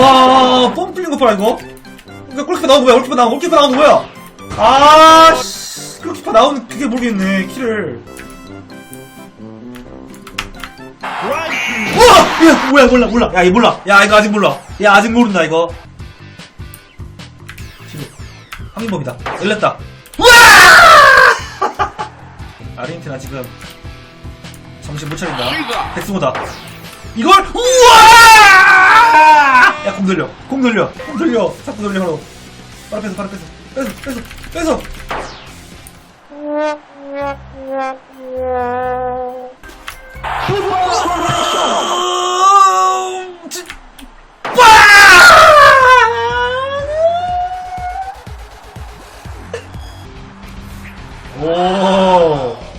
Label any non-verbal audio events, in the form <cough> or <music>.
와, 뻥 뚫린 거 봐라, 이거. 이거 골키퍼 나온 거 뭐야? 골키퍼 나온 거, 골키퍼 나온 거 뭐야? 아, 씨. 골키퍼 나오는 그게 모르겠네, 키를. 우와! 야, 뭐야, 몰라, 몰라. 야, 이 몰라. 야, 이거 아직 몰라. 야, 아직 모른다, 이거. 황인범이다. 열렸다. 우와! <laughs> 아르헨티나 지금, 정신 못 차린다. 백승호다. 이걸 어! 우와! 야공 돌려, 공 돌려, 공 돌려, 자꾸 돌려 바로. 바로 뺏어, 바로 뺏어, 뺏어, 뺏어, 뺏어. 오.